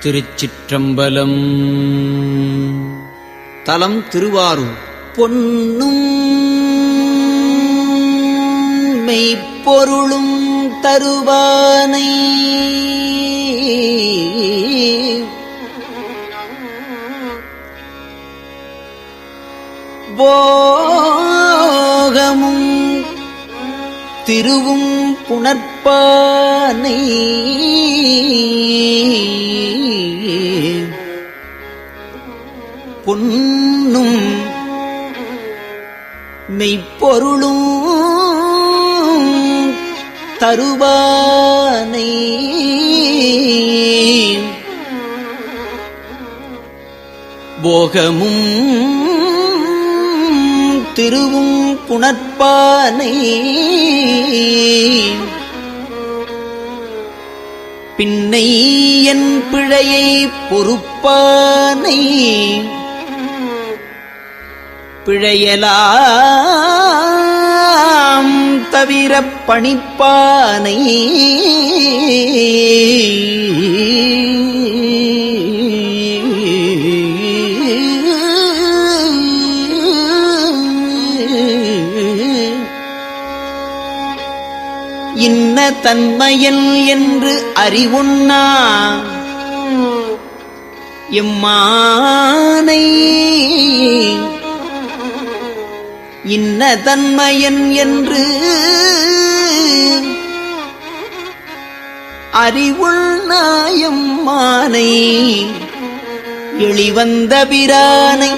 திருச்சிற்றம்பலம். தலம் திருவாரூர் பொன்னும் மெய்ப்பொருளும் தருவானை. போகமும் திருவும் புணர்ப்பானை. பொன்னும் மெய்ப்பொருளும் தருவானை. போகமும் திருவும் புணர்ப்பானை. பின்னை என் பிழையை பொறுப்பானை. பிழையலாம் தவிர பணிப்பானை. இன்ன தன்மையல் என்று அறிவுண்ணா. எம்மானை இன்ன தன்மையன் என்று அறிவுள் நாயம்மானை எளிவந்த பிரானை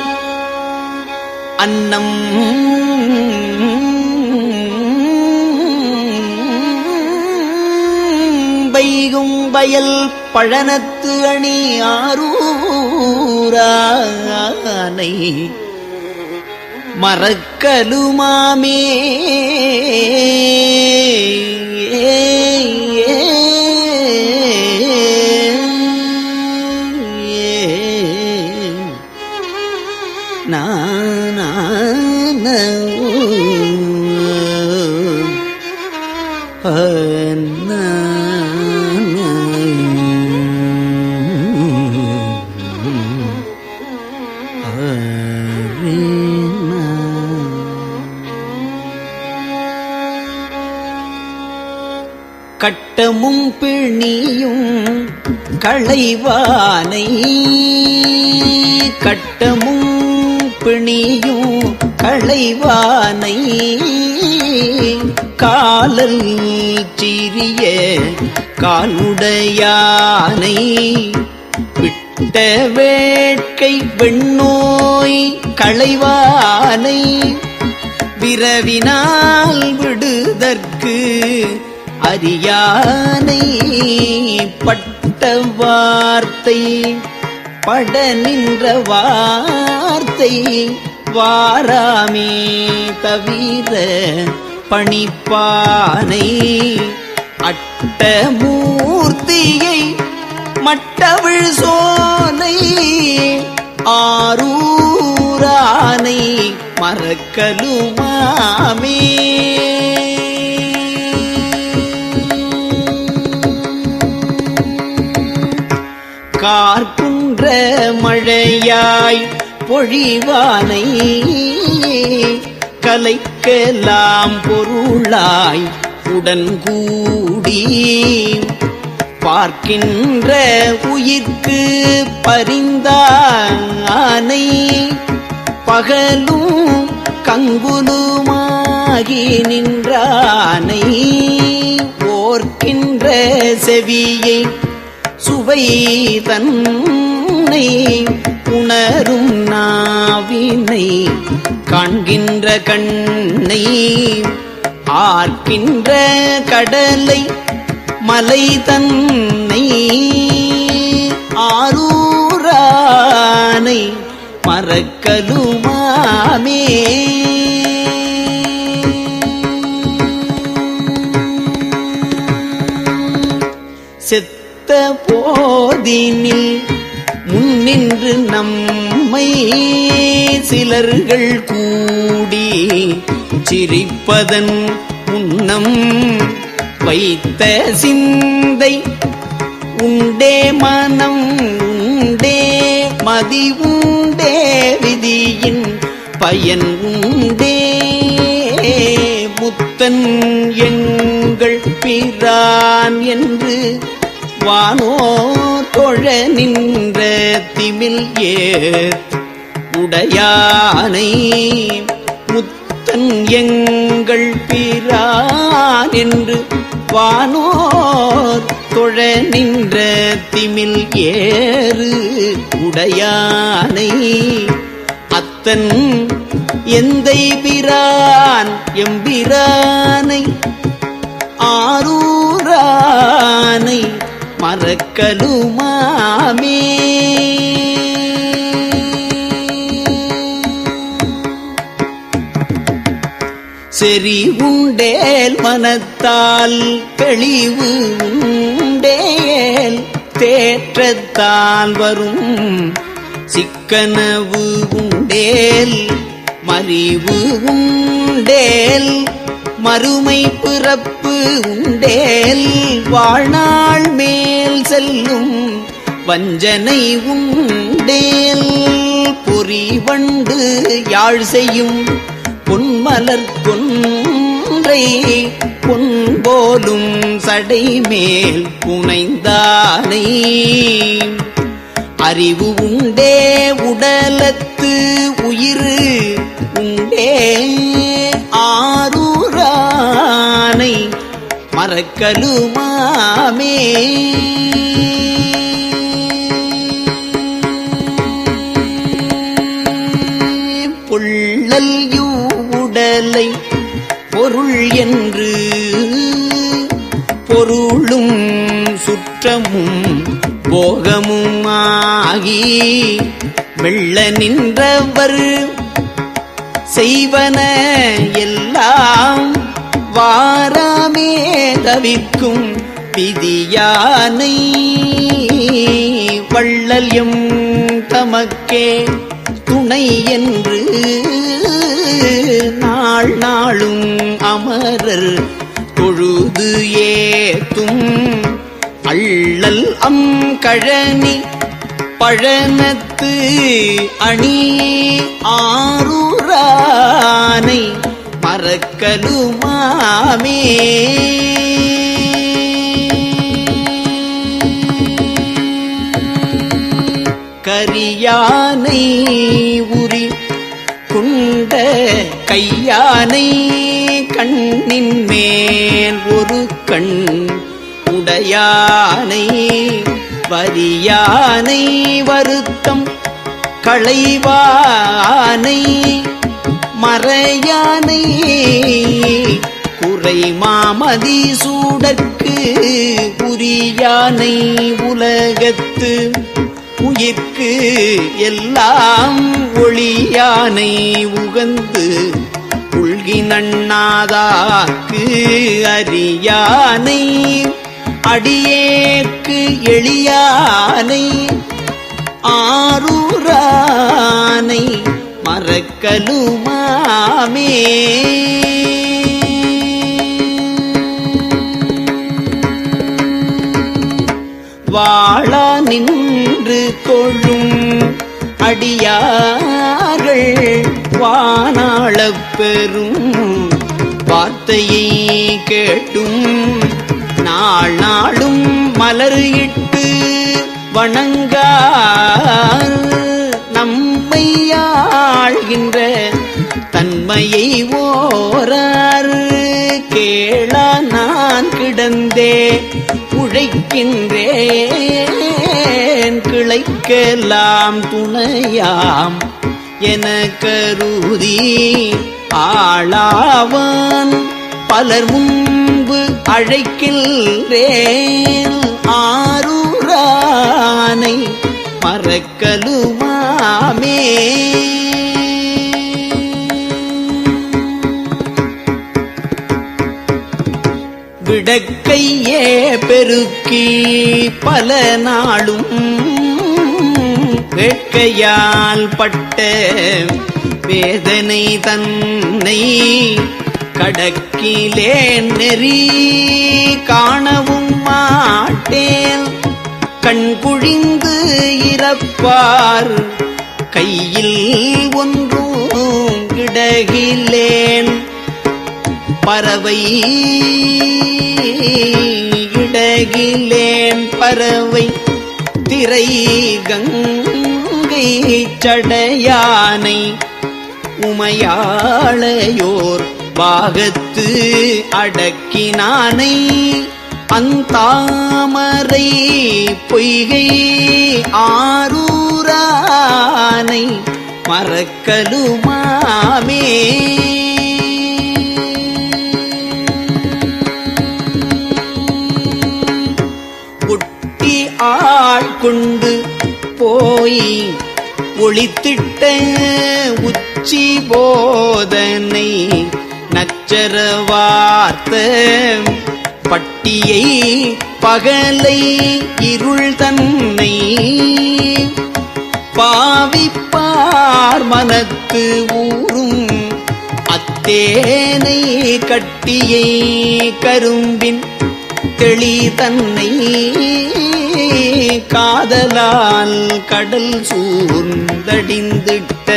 அன்னம் வைகும் வயல் பழனத்து அணி ஆரூரானை மறக்கலுமாமே கட்டமும் பிணியும் களைவானை கட்டமும் பிணியும் களைவானை காலல் சிறிய காலுடையானை விட்ட வேட்கை வெண்ணோய் களைவானை விரவினால் விடுதற்கு அரியானை பட்ட வார்த்தை பட நின்ற வார்த்தை வாராமே தவிர பணிப்பானை அட்ட மூர்த்தியை மட்டவிழ் சோனை ஆரூரானை மறக்கலுமாமே. கார்குன்ற மழையாய் பொழிவானை கலைக்கெல்லாம் பொருளாய் உடன் கூடி பார்க்கின்ற உயிர்க்கு பரிந்தானை பகலும் கங்குலுமாகி நின்றானை ஓர்க்கின்ற செவியை சுவை தன்னை உணரும் நாவினை காண்கின்ற கண்ணை ஆர்க்கின்ற கடலை மலை தன்னை ஆரூரானை மறக்கலும் நின்று நம்மை சிலர்கள் கூடி சிரிப்பதன் உண்ணம் வைத்த சிந்தை உண்டே மனம் உண்டே மதி உண்டே விதியின் பயன் உண்டே புத்தன் எங்கள் பிரான் என்று வானோ தொழ நின்ற திமில் ஏத் உடையானை முத்தன் எங்கள் பிரான் என்று வானோர் தொழ நின்ற திமில் ஏறு. உடையானை அத்தன் எந்தை பிரான்? எம்பிரானை ஆரூரானை மறக்கலுமாமே செறி உண்டேல் மனத்தால் தெளிவு உண்டேல் தேற்றத்தால் வரும் சிக்கனவு உண்டேல் மறிவு உண்டேல் மறுமை பிறப்பு உண்டேல் வாழ்நாள் மேல் செல்லும் வஞ்சனை உண்டேல் பொறி வண்டு யாழ் செய்யும் பொன்மலர் கொன்றை பொன் போலும் சடை மேல் புனைந்தானை. அறிவு உண்டே உடலத்து உயிர் உண்டே ஆரூரா மறக்கலுமாமே பொள்ளல் உடலை பொருள் என்று பொருளும் சுற்றமும் போகமும் ஆகி வெள்ள நின்றவர் செய்வன எல்லாம் வாராமே தவிக்கும் விதியானை. வள்ளல் எம் தமக்கே துணை என்று நாள் நாளும் அமரர் தொழுது ஏத்தும் அள்ளல் அம் கழனி பழனத்து அணி ஆரூரானை மறக்கலு மாமே கரியானை உரி குண்ட கையானை கண்ணின் மேல் ஒரு கண் உடையானை வரியானை வருத்தம் களைவானை மறையானை. குறை மாமதி சூடற்கு புரியானை உலகத்து. உயிர்க்கு எல்லாம் ஒளியானை உகந்து. உள்கி நண்ணாதாக்கு அறியானை. அடியேக்கு எளியானை. ஆரூரானை மறக்கலுமாமே வாழா நின்று தொழும் அடியார்கள் வானாளப் பெறும் வார்த்தையை கேட்டும். நாள் நாளும் மலர் இட்டு வணங்கார் தம்மையாழ்கின்ற தன்மையை ஓராறு கேளா நான் கிடந்தே உழைக்கின்றேன். கிளைக்கெல்லாம் துணையாம் என கருதி ஆளாவான். பலர் முன்பு அழைக்கின்றேன். ஆரூரானை மறக்கலுமாமே. விடக்கையே பெருக்கி பல நாளும் வேட்கையால் பட்ட வேதனை தன்னை கடக்கிலே நெறி. கண் மாட்டேன் இறப்பார். கையில் ஒன்றும் கிடகிலேன் பறவை இடகிலேன். பறவை திரை கங்கை சடையானை உமையாளையோர் பாகத்து அடக்கினானை. அந்தாமரை பொய்கை ஆரூரானை மறக்கலுமாமே. ஒட்டி ஆட்கொண்டு போய் ஒளித்திட்ட உச்சி போதனை நச்சர வார்த்தை பட்டியை பகலை இருள் தன்னை பாவிப்பார் மனத்து ஊறும் அத்தேனை கட்டியை கரும்பின் தெளி தன்னை காதலால் கடல் சூர்ந்தடிந்திட்ட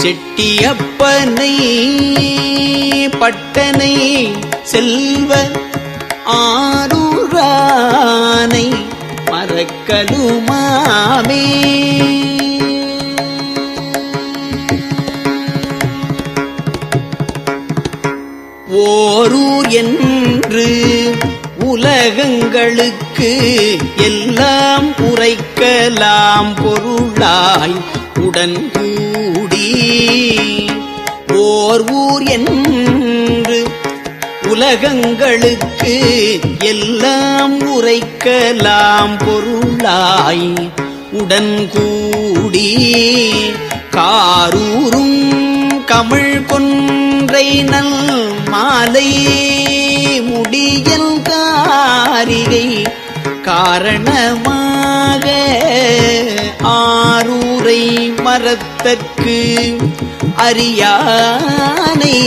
செட்டியப்பனை பட்டனை செல்வ ஆரூரானை மறக்கலுமாமே. ஓரூர் என்று உலகங்களுக்கு எல்லாம் உரைக்கலாம் பொருளாய் உடன் கூடி. ஓர் ஊர் என்று உலகங்களுக்கு எல்லாம் உரைக்கலாம் பொருளாய் உடன் கூடி. காரூரும் கமிழ் கொன்றை நல் மாலை முடியல் காரிகை காரணமாக ஆரூரை மரத்தற்கு அறியானை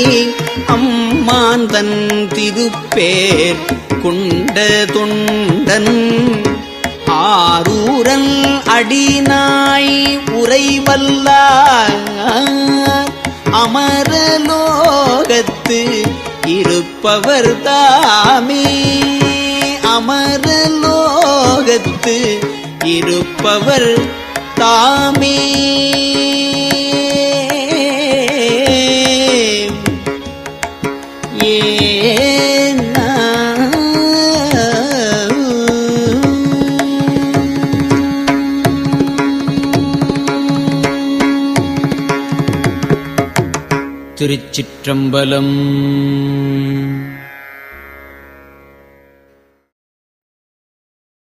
அம்மாந்தன் திருப்பேர் குண்ட தொண்டன். ஆரூரன் அடிநாய் உறைவல்லார். அமரலோகத்து இருப்பவர் தாமே அமரலோகத்து இருப்பவர் தாமே திருச்சிற்றம்பலம்.